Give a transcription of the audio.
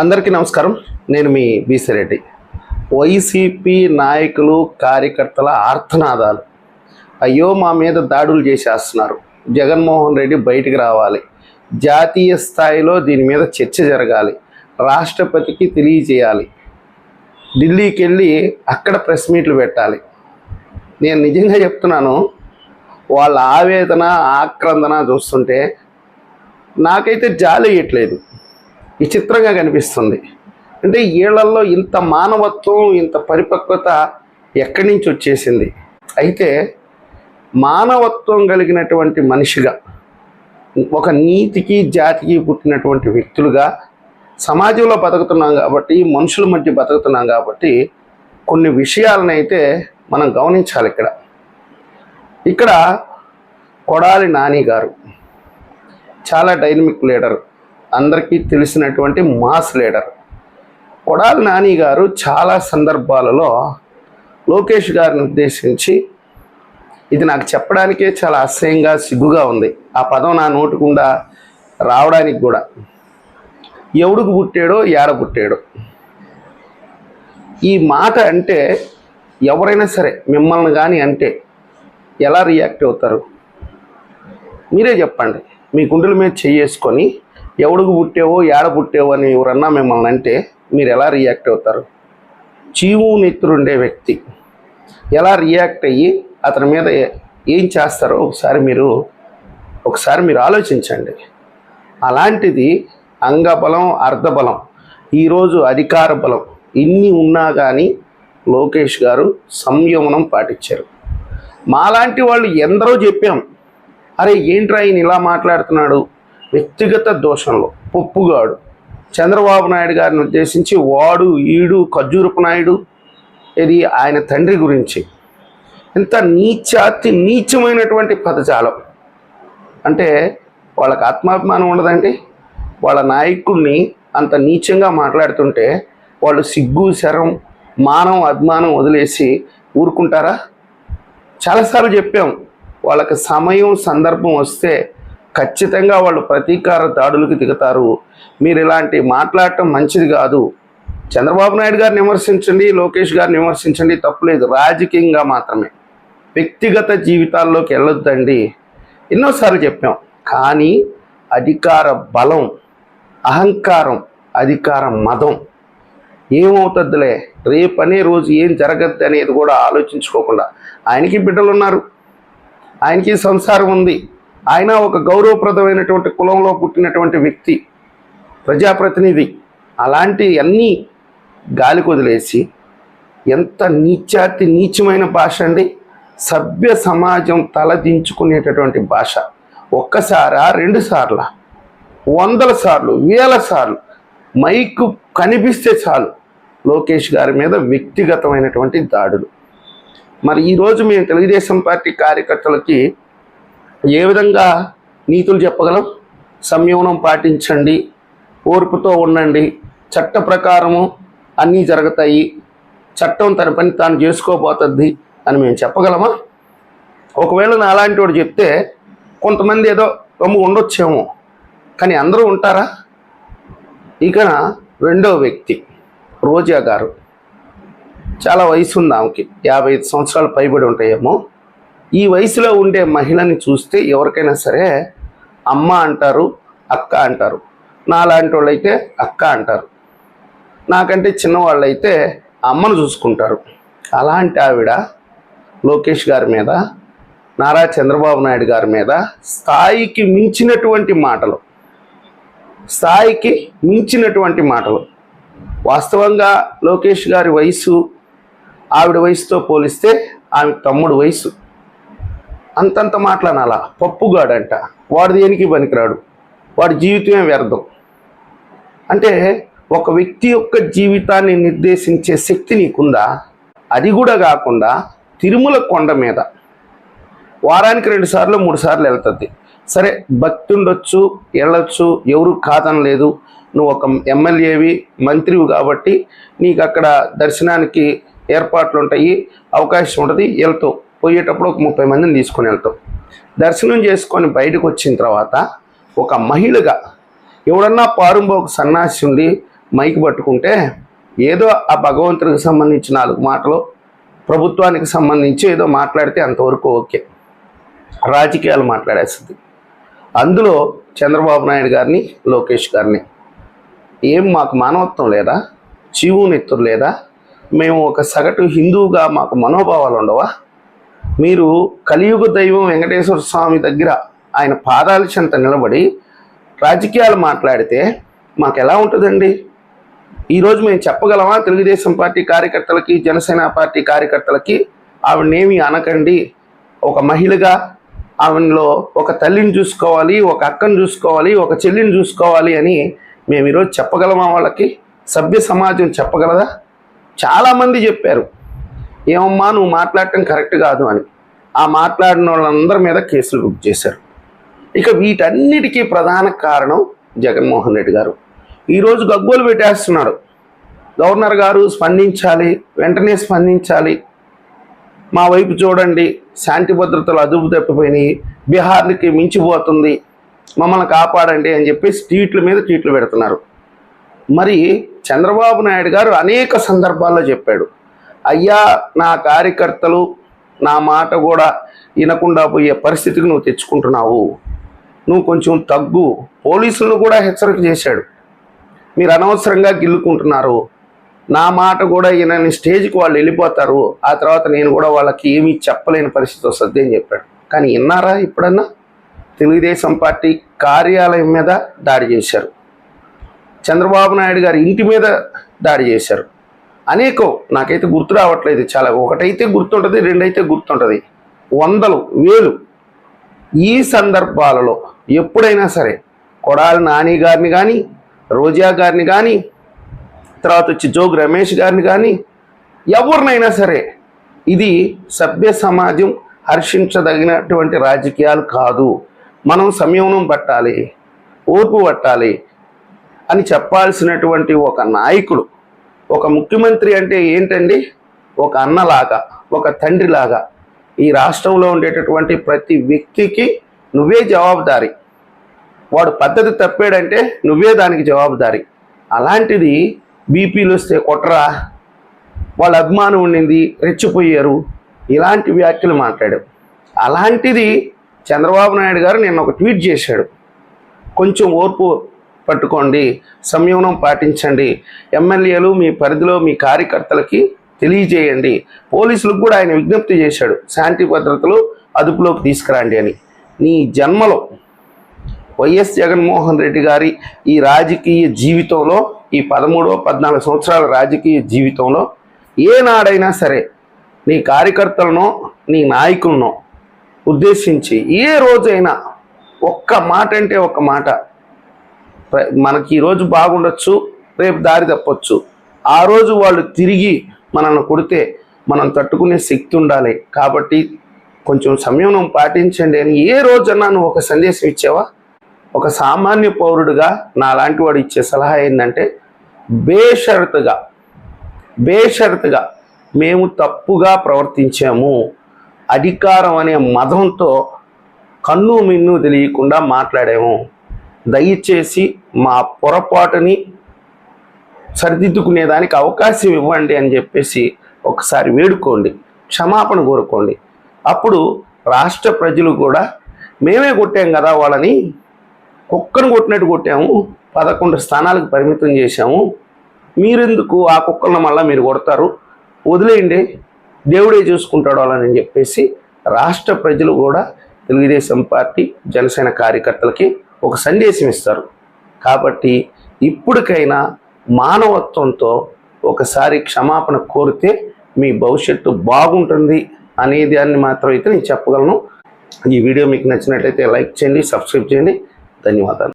అందరికీ నమస్కారం. నేను మీ బీసిరెడ్డి. వైసీపీ నాయకులు కార్యకర్తల ఆర్తనాదాలు. అయ్యో మా మీద దాడులు చేసేస్తున్నారు. జగన్మోహన్ రెడ్డి బయటికి రావాలి. జాతీయ స్థాయిలో దీని మీద చర్చ జరగాలి. రాష్ట్రపతికి తెలియజేయాలి. ఢిల్లీకి వెళ్ళి అక్కడ ప్రెస్ మీట్లు పెట్టాలి. నేను నిజంగా చెప్తున్నాను వాళ్ళ ఆవేదన ఆక్రందన చూస్తుంటే నాకైతే జాలి వేయట్లేదు విచిత్రంగా కనిపిస్తుంది. అంటే వీళ్ళల్లో ఇంత మానవత్వం ఇంత పరిపక్వత ఎక్కడి నుంచి వచ్చేసింది? అయితే మానవత్వం కలిగినటువంటి మనిషిగా ఒక నీతికి జాతికి పుట్టినటువంటి వ్యక్తులుగా సమాజంలో బతుకుతున్నాం కాబట్టి మనుషుల మధ్య బతుకుతున్నాం కాబట్టి కొన్ని విషయాలను అయితే మనం గమనించాలి ఇక్కడ. ఇక్కడ కొడాలి నాని గారు చాలా డైనమిక్ లీడర్. అందరికీ తెలిసినటువంటి మాస్ లీడర్. కొడాలి నాని గారు చాలా సందర్భాలలో లోకేష్ గారిని ఉద్దేశించి ఇది నాకు చెప్పడానికే చాలా అసహ్యంగా సిగ్గుగా ఉంది. ఆ పదం నా నోటుకుండా రావడానికి కూడా. ఎవడుకు పుట్టాడో ఏడ పుట్టాడో. ఈ మాట అంటే ఎవరైనా సరే మిమ్మల్ని కానీ అంటే ఎలా రియాక్ట్ అవుతారు? మీరే చెప్పండి. మీ గుండెల మీద చేసుకొని ఎవడుకు పుట్టావో ఏడ పుట్టావో అని ఎవరన్నా మిమ్మల్ని అంటే మీరు ఎలా రియాక్ట్ అవుతారు? చీము నెత్తురుండే వ్యక్తి ఎలా రియాక్ట్ అయ్యి అతని మీద ఏం చేస్తారో ఒకసారి మీరు ఒకసారి మీరు ఆలోచించండి. అలాంటిది అంగబలం అర్ధబలం ఈరోజు అధికార బలం ఇన్ని ఉన్నా కానీ లోకేష్ గారు సంయమనం పాటించారు. మాలాంటి వాళ్ళు ఎందరో చెప్పాం. అరే ఏంట్రా ఈయన ఇలా మాట్లాడుతున్నాడు? వ్యక్తిగత దోషంలో పొప్పుగాడు. చంద్రబాబు నాయుడు గారిని ఉద్దేశించి వాడు ఈడు ఖర్జూరపు నాయుడు ఇది ఆయన తండ్రి గురించి. ఇంత నీచాతి నీచమైనటువంటి పదజాలం. అంటే వాళ్ళకి ఆత్మాభిమానం ఉండదండి. వాళ్ళ నాయకుడిని అంత నీచంగా మాట్లాడుతుంటే వాళ్ళు సిగ్గు శరం మానం అభిమానం వదిలేసి ఊరుకుంటారా? చాలాసార్లు చెప్పాం వాళ్ళకి సమయం సందర్భం వస్తే ఖచ్చితంగా వాళ్ళు ప్రతీకార దాడులకు దిగుతారు. మీరు ఇలాంటి మాట్లాడటం మంచిది కాదు. చంద్రబాబు నాయుడు గారిని విమర్శించండి లోకేష్ గారిని విమర్శించండి తప్పులేదు. రాజకీయంగా మాత్రమే. వ్యక్తిగత జీవితాల్లోకి వెళ్ళొద్దండి. ఎన్నోసార్లు చెప్పాం. కానీ అధికార బలం అహంకారం అధికార మదం ఏమవుతుందిలే? రేపనే రోజు ఏం జరగద్దు అనేది కూడా ఆలోచించుకోకుండా ఆయనకి బిడ్డలు ఉన్నారు ఆయనకి సంసారం ఉంది. ఆయన ఒక గౌరవప్రదమైనటువంటి కులంలో పుట్టినటువంటి వ్యక్తి ప్రజాప్రతినిధి. అలాంటి అన్నీ గాలికి వదిలేసి ఎంత నీచాతి నీచమైన భాష అండి. సభ్య సమాజం తలదించుకునేటటువంటి భాష. ఒక్కసారా రెండుసార్ల వందల సార్లు వేల సార్లు మైకు కనిపిస్తే చాలు లోకేష్ గారి మీద వ్యక్తిగతమైనటువంటి దాడులు. మరి ఈరోజు మేము తెలుగుదేశం పార్టీ కార్యకర్తలకి ఏ విధంగా నీతులు చెప్పగలం? సంయమనం పాటించండి. ఓర్పుతో ఉండండి. చట్ట ప్రకారము అన్నీ జరుగుతాయి. చట్టం తన పని తాను చేసుకోబోతుంది అని మేము చెప్పగలమా? ఒకవేళ నా అలాంటి వాడు చెప్తే కొంతమంది ఏదో రొమ్ము ఉండొచ్చేమో. కానీ అందరూ ఉంటారా? ఇక రెండో వ్యక్తి రోజా గారు. చాలా వయసు ఉంది ఆమెకి. యాభై ఐదు సంవత్సరాలు పైబడి ఉంటాయేమో. ఈ వయసులో ఉండే మహిళని చూస్తే ఎవరికైనా సరే అమ్మ అంటారు అక్క అంటారు. నాలాంటి వాళ్ళైతే అక్క అంటారు. నాకంటే చిన్నవాళ్ళు అయితే అమ్మను చూసుకుంటారు. అలాంటి ఆవిడ లోకేష్ గారి మీద నారా చంద్రబాబు నాయుడు గారి మీద స్థాయికి మించినటువంటి మాటలు. స్థాయికి మించినటువంటి మాటలు. వాస్తవంగా లోకేష్ గారి వయసు ఆవిడ వయసుతో పోలిస్తే ఆమె తమ్ముడు వయసు అంతంత మాట్లాడాలా? పప్పుగాడంట. వాడు దేనికి పనికిరాడు? వాడి జీవితమే వ్యర్థం. అంటే ఒక వ్యక్తి యొక్క జీవితాన్ని నిర్దేశించే శక్తి నీకుందా? అది కూడా కాకుండా తిరుమల కొండ మీద. వారానికి రెండు సార్లు మూడు సార్లు వెళ్తుంది. సరే భక్తి ఉండొచ్చు వెళ్ళొచ్చు ఎవరు కాదనలేదు. నువ్వు ఒక ఎమ్మెల్యేవి మంత్రివి కాబట్టి నీకు అక్కడ దర్శనానికి ఏర్పాట్లు ఉంటాయి అవకాశం ఉంటుంది వెళ్తావు. పోయేటప్పుడు ఒక ముప్పై మందిని తీసుకొని వెళ్తాం. దర్శనం చేసుకొని బయటకు వచ్చిన తర్వాత ఒక మహిళగా ఎవడన్నా పారుంబోకు సన్నాసి ఉండి మైక్ పట్టుకుంటే ఏదో ఆ భగవంతుడికి సంబంధించి నాలుగు మాటలు ప్రభుత్వానికి సంబంధించి ఏదో మాట్లాడితే అంతవరకు ఓకే. రాజకీయాలు మాట్లాడేస్తుంది. అందులో చంద్రబాబు నాయుడు గారిని లోకేష్ గారిని. ఏం మాకు మానవత్వం లేదా? చీవు నెత్తురు లేదా? మేము ఒక సగటు హిందువుగా మాకు మనోభావాలు ఉండవా? మీరు కలియుగ దైవం వెంకటేశ్వర స్వామి దగ్గర ఆయన పాదాల చెంత నిలబడి రాజకీయాలు మాట్లాడితే మాకు ఎలా ఉంటుందండి? ఈరోజు మేము చెప్పగలమా? తెలుగుదేశం పార్టీ కార్యకర్తలకి జనసేన పార్టీ కార్యకర్తలకి ఆవిడనేమి అనకండి. ఒక మహిళగా ఆమెలో ఒక తల్లిని చూసుకోవాలి ఒక అక్కను చూసుకోవాలి ఒక చెల్లిని చూసుకోవాలి అని మేము ఈరోజు చెప్పగలమా వాళ్ళకి? సభ్య సమాజం చెప్పగలదా? చాలామంది చెప్పారు. ఏమమ్మా నువ్వు మాట్లాడటం కరెక్ట్ కాదు అని. ఆ మాట్లాడిన వాళ్ళందరి మీద కేసులు బుక్ చేశారు. ఇక వీటన్నిటికీ ప్రధాన కారణం జగన్మోహన్ రెడ్డి గారు. ఈరోజు గగ్గోలు పెట్టేస్తున్నాడు. గవర్నర్ గారు స్పందించాలి వెంటనే స్పందించాలి. మా వైపు చూడండి శాంతి భద్రతలు అదుపు తప్పిపోయినాయి బీహార్కి మించిపోతుంది మమ్మల్ని కాపాడండి అని చెప్పేసి ట్వీట్ల మీద ట్వీట్లు పెడుతున్నారు. మరి చంద్రబాబు నాయుడు గారు అనేక సందర్భాల్లో చెప్పాడు. అయ్యా నా కార్యకర్తలు నా మాట కూడా వినకుండా పోయే పరిస్థితికి నువ్వు తెచ్చుకుంటున్నావు. నువ్వు కొంచెం తగ్గు. పోలీసులను కూడా హెచ్చరిక చేశాడు. మీరు అనవసరంగా గిల్లుకుంటున్నారు. నా మాట కూడా ఈయనని స్టేజ్కి వాళ్ళు వెళ్ళిపోతారు. ఆ తర్వాత నేను కూడా వాళ్ళకి ఏమీ చెప్పలేని పరిస్థితి వస్తుంది అని చెప్పాడు. కానీ విన్నారా ఇప్పుడన్నా తెలుగుదేశం పార్టీ కార్యాలయం మీద దాడి చేశారు. చంద్రబాబు నాయుడు గారి ఇంటి మీద దాడి చేశారు. అనేకం. నాకైతే గుర్తు రావట్లేదు చాలా. ఒకటైతే గుర్తుంటుంది రెండైతే గుర్తుంటుంది. వందలు వేలు. ఈ సందర్భాలలో ఎప్పుడైనా సరే కొడాలి నాని గారిని కానీ రోజా గారిని కానీ తర్వాత వచ్చి జోగ్ రమేష్ గారిని కానీ ఎవరినైనా సరే ఇది సభ్య సమాజం హర్షించదగినటువంటి రాజకీయాలు కాదు. మనం సంయమనం పట్టాలి ఓర్పు పట్టాలి అని చెప్పాల్సినటువంటి ఒక నాయకుడు ఒక ముఖ్యమంత్రి అంటే ఏంటండి? ఒక అన్నలాగా ఒక తండ్రిలాగా ఈ రాష్ట్రంలో ఉండేటటువంటి ప్రతి వ్యక్తికి నువ్వే జవాబుదారి. వాడు పద్ధతి తప్పాడంటే నువ్వే దానికి జవాబుదారి. అలాంటిది బీపీలు వస్తే కొట్రా వాళ్ళ అభిమానం ఉండింది రెచ్చిపోయారు ఇలాంటి వ్యాఖ్యలు మాట్లాడాడు. అలాంటిది చంద్రబాబు నాయుడు గారు నిన్న ఒక ట్వీట్ చేశాడు. కొంచెం ఓర్పు పట్టుకోండి సంయమనం పాటించండి. ఎమ్మెల్యేలు మీ పరిధిలో మీ కార్యకర్తలకి తెలియజేయండి. పోలీసులకు కూడా ఆయన విజ్ఞప్తి చేశాడు శాంతి భద్రతలు అదుపులోకి తీసుకురండి అని. నీ జన్మలో వైఎస్ జగన్మోహన్ రెడ్డి గారి ఈ రాజకీయ జీవితంలో ఈ పదమూడో పద్నాలుగు సంవత్సరాల రాజకీయ జీవితంలో ఏనాడైనా సరే నీ కార్యకర్తలను నీ నాయకులను ఉద్దేశించి ఏ రోజైనా ఒక్క మాట అంటే ఒక్క మాట. మనకి ఈరోజు బాగుండొచ్చు రేపు దారి తప్పొచ్చు. ఆ రోజు వాళ్ళు తిరిగి మనల్ని కొడితే మనం తట్టుకునే శక్తి ఉండాలి. కాబట్టి కొంచెం సంయమనం పాటించండి అని ఏ రోజన్నా నువ్వు ఒక సందేశం ఇచ్చావా? ఒక సామాన్య పౌరుడిగా నా లాంటి వాడు ఇచ్చే సలహా ఏంటంటే బేషరతుగా బేషరతుగా మేము తప్పుగా ప్రవర్తించాము. అధికారం అనే మదంతో కన్ను మిన్ను తెలియకుండా మాట్లాడాము. దయచేసి మా పొరపాటుని సరిదిద్దుకునేదానికి అవకాశం ఇవ్వండి అని చెప్పేసి ఒకసారి వేడుకోండి క్షమాపణ కోరుకోండి. అప్పుడు రాష్ట్ర ప్రజలు కూడా మేమే కొట్టాం కదా వాళ్ళని కుక్కను కొట్టినట్టు కొట్టాము పదకొండు స్థానాలకు పరిమితం చేశాము. మీరెందుకు ఆ కుక్కలను మళ్ళీ మీరు కొడతారు? వదిలేయండి దేవుడే చూసుకుంటాడు వాళ్ళని చెప్పేసి రాష్ట్ర ప్రజలు కూడా తెలుగుదేశం పార్టీ జనసేన కార్యకర్తలకి ఒక సందేశం ఇస్తారు. కాబట్టి ఇప్పటికైనా మానవత్వంతో ఒకసారి క్షమాపణ కోరితే మీ భవిష్యత్తు బాగుంటుంది అనే దాన్ని మాత్రం అయితే నేను చెప్పగలను. ఈ వీడియో మీకు నచ్చినట్లయితే లైక్ చేయండి సబ్స్క్రైబ్ చేయండి. ధన్యవాదాలు.